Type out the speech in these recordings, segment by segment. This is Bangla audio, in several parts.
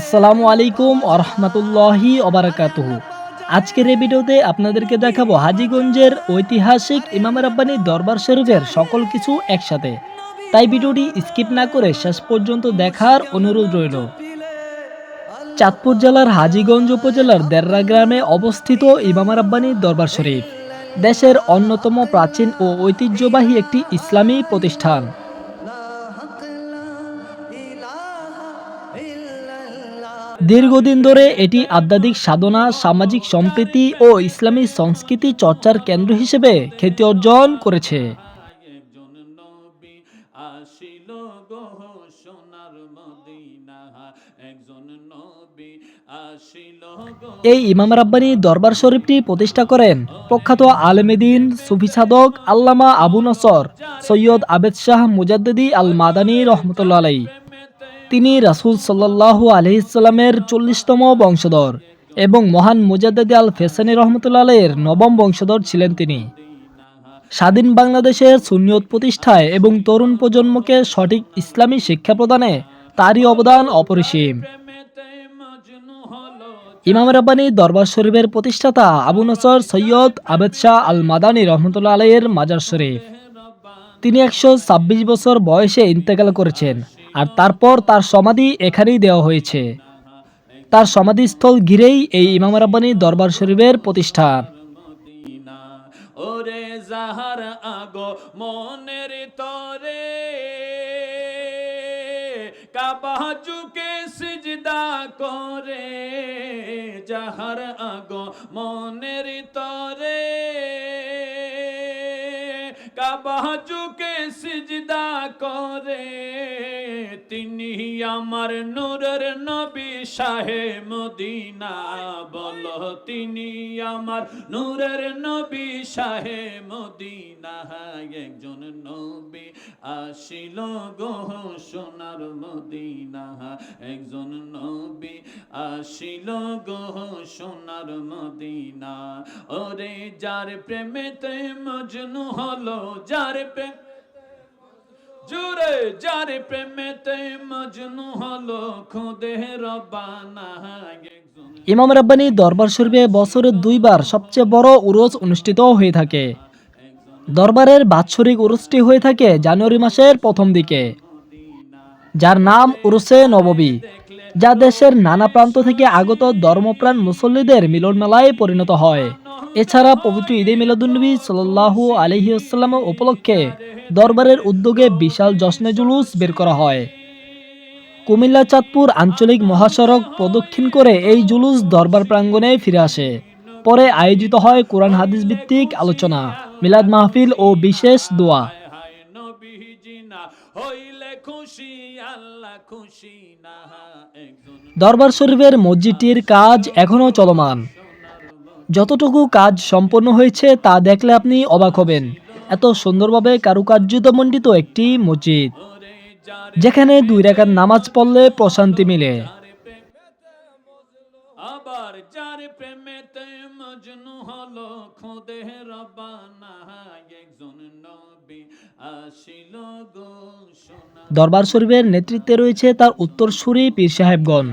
আসসালামু আলাইকুম আরহামতুল্লাহি অবরাকাতুহ আজকের এই ভিডিওতে আপনাদেরকে দেখাবো হাজিগঞ্জের ঐতিহাসিক ইমাম রাব্বানি দরবার শরীফের সকল কিছু একসাথে। তাই ভিডিওটি স্কিপ না করে শেষ পর্যন্ত দেখার অনুরোধ রইল। চাঁদপুর জেলার হাজীগঞ্জ উপজেলার দেররা গ্রামে অবস্থিত ইমাম রাব্বানি দরবার শরীফ। দেশের অন্যতম প্রাচীন ও ঐতিহ্যবাহী একটি ইসলামী প্রতিষ্ঠান। দীর্ঘদিন ধরে এটি আধ্যাত্মিক সাধনা, সামাজিক সম্প্রীতি ও ইসলামী সংস্কৃতি চর্চার কেন্দ্র হিসেবে খ্যাতি অর্জন করেছে। এই ইমাম রাব্বানি দরবার শরীফটি প্রতিষ্ঠা করেন প্রখ্যাত আলমেদিন সুফি সাধক আল্লামা আবু নসর সৈয়দ আবেদ শাহ মুজাদ্দিদি আল মাদানী রহমতুল্লা আলাই তিনি রাসূল সাল্লাল্লাহু আলহিসাল্লামের চল্লিশতম বংশধর এবং মহান মুজাদ্দিদি আল ফেসানি রহমতুল্লা আলাইয়ের নবম বংশধর ছিলেন তিনি। স্বাধীন বাংলাদেশের সুনিয়ত প্রতিষ্ঠায় এবং তরুণ প্রজন্মকে সঠিক ইসলামী শিক্ষা প্রদানে তারই অবদান অপরিসীম। ইমাম রাব্বানি দরবার শরীফের প্রতিষ্ঠাতা আবু নসর সৈয়দ আবেদ শাহ আল মাদানী রহমতুল্লা আলাইয়ের মাজার শরীফ। তিনি একশো ছাব্বিশ বছর বয়সে ইন্তেকাল করেছেন। আর তারপর তার সমাধি এখানেই দেওয়া হয়েছে। তার সমাধিস্থল ঘিরেই এই ইমাম রাব্বানি দরবার শরীফের প্রতিষ্ঠা ওরে যাহার আগো মনের তরে কাবা ঝুঁকে সিজদা করে, যাহার আগো মনের তরে কাবা ঝুঁকে সিজদা করে আমার নূরের নবী শাহে মদিনা, বলো তিনি আমার নূরের নবী শাহে মদিনা। একজন নবী আসিল গো সোনার মদিনা। একজন নবী আসিল গো সোনার মদিনা। ওরে যার প্রেমেতে মজনু হলো, যার প্রেম জুড়ে যার প্রেমেতে মজনু হলো, খুদে রবানা ইমাম রাব্বানি দরবার শরীফে বছরে দুইবার সবচেয়ে বড় উরস অনুষ্ঠিত হয়ে থাকে। দরবারের বাৎসরিক উরসটি হয়ে থাকে জানুয়ারি মাসের প্রথম দিকে, যার নাম উরসে নববী, যা দেশের নানা প্রান্ত থেকে আগত ধর্মপ্রাণ মুসল্লিদের মিলন মেলায় পরিণত হয়। এছাড়া পবিত্র ঈদে মিলাদুন্নবী সাল্লাল্লাহু আলহি আসসালাম উপলক্ষে দরবারের উদ্যোগে বিশাল জশ্নে জুলুস বের করা হয়। কুমিল্লা চাঁদপুর আঞ্চলিক মহাসড়ক প্রদক্ষিণ করে এই জুলুস দরবার প্রাঙ্গণে ফিরে আসে। পরে আয়োজিত হয় কোরআন হাদিস ভিত্তিক আলোচনা, মিলাদ মাহফিল ও বিশেষ দোয়া। দরবার শরীফের মসজিদটির কাজ এখনও চলমান। যতটুকু কাজ সম্পন্ন হয়েছে তা দেখলে আপনি অবাক হবেন। এত সুন্দরভাবে কারুকার্যিত মণ্ডিত একটি মসজিদ যেখানে দুই রেখার নামাজ পড়লে প্রশান্তি মিলে। আবার যার প্রেমেতে মজনু হলো খুদে রবানা একজন নবী আসিল গো দরবার শরীফের নেতৃত্বে রয়েছে তার উত্তরসূরি পীর সাহেবগণ।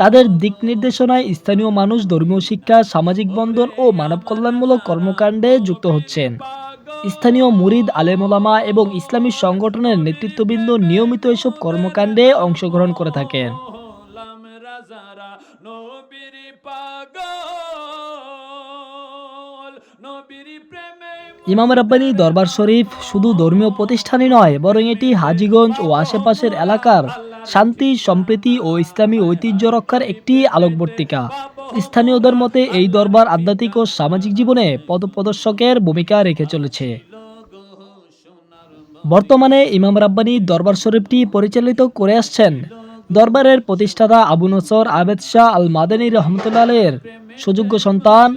তাদের দিক নির্দেশনায় স্থানীয় মানুষ ধর্মীয় শিক্ষা, সামাজিক বন্ধন ও মানব কল্যাণমূলক কর্মকাণ্ডে যুক্ত হচ্ছেন। স্থানীয় মুরিদ আলেমোলামা এবং ইসলামী সংগঠনের নেতৃত্ববৃন্দ নিয়মিত এসব কর্মকাণ্ডে অংশগ্রহণ করে থাকেন। ইমাম রাব্বানি দরবার শরীফ শুধু ধর্মীয় প্রতিষ্ঠানই নয়, বরং এটি হাজিগঞ্জ ও আশেপাশের এলাকার শান্তি, সম্প্রীতি ও ইসলামী ঐতিহ্য রক্ষার একটি আলোকবর্তিকা। স্থানীয়দের মতে, এই দরবার আধ্যাত্মিক ও সামাজিক জীবনে পদপ্রদর্শকের ভূমিকা রেখে চলেছে। বর্তমানে ইমাম রাব্বানি দরবার শরীফটি পরিচালিত করে আসছেন দরবারের প্রতিষ্ঠাতা আবু নসর আবেদ শাহ আল মাদানী রহমতুল্লাহ আলের সুযোগ্য সন্তান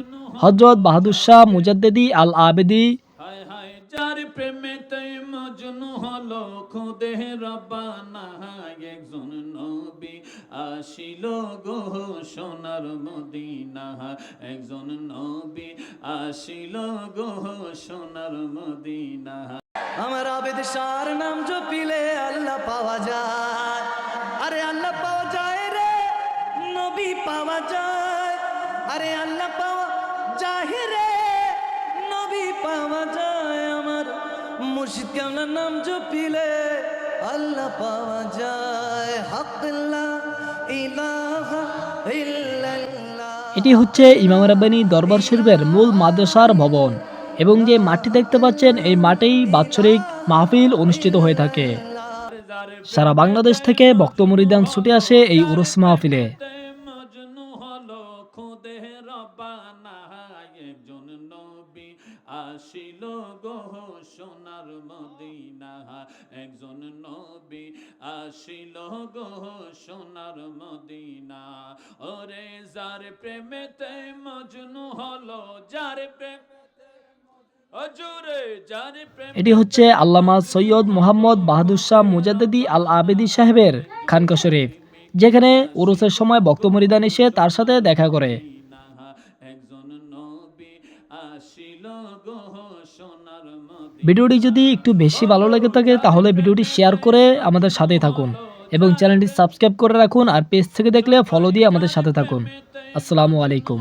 হজরত বাহাদুর শাহ মুজাদ্দেদি আল আবেদি মজনু হলো খুদে রবানা একজন নবী আসিল গো সোনার মদিনা। একজন নবী আসিল গো সোনার মদিনা। আমার আবেদ সার নাম জপিলে আল্লাহ পাওয়া যায়। আরে আল্লাহ পাওয়া যায় রে, নবী পাওয়া যায়। আরে আল্লাহ পাওয়া যায় রে, নবী পাওয়া যায়। মুর্শিদ কেমন নাম জপিলে? আল্লাহ পাওয়া যায় হাক্কাল্লাহ, ইলাহা এটি হচ্ছে ইমাম রাব্বানি দরবার শরীফের মূল মাদ্রাসার ভবন এবং যে মাঠটি দেখতে পাচ্ছেন, এই মাঠেই বাৎসরিক মাহফিল অনুষ্ঠিত হয়ে থাকে। সারা বাংলাদেশ থেকে ভক্ত মুরিদান ছুটে আসে এই উরুস মাহফিলে। হলো খুদে একজন নবী। আসিল গো সোনার মদিনা একজন নবী। আসিল গো সোনার মদিনা ওরে যার প্রেমেতে মজনু হলো, যার প্রেম এটি হচ্ছে আল্লামা সৈয়দ মোহাম্মদ বাহাদুর শাহ মুজাদ্দি আল আবেদি সাহেবের খানকা শরীফ। যেখানে উরুসের সময় ভক্ত মরিদান এসে তার সাথে দেখা করে। ভিডিওটি যদি একটু বেশি ভালো লেগে থাকে, তাহলে ভিডিওটি শেয়ার করে আমাদের সাথেই থাকুন এবং চ্যানেলটি সাবস্ক্রাইব করে রাখুন আর পেজ থেকে দেখলে ফলো দিয়ে আমাদের সাথে থাকুন। আসসালামু আলাইকুম।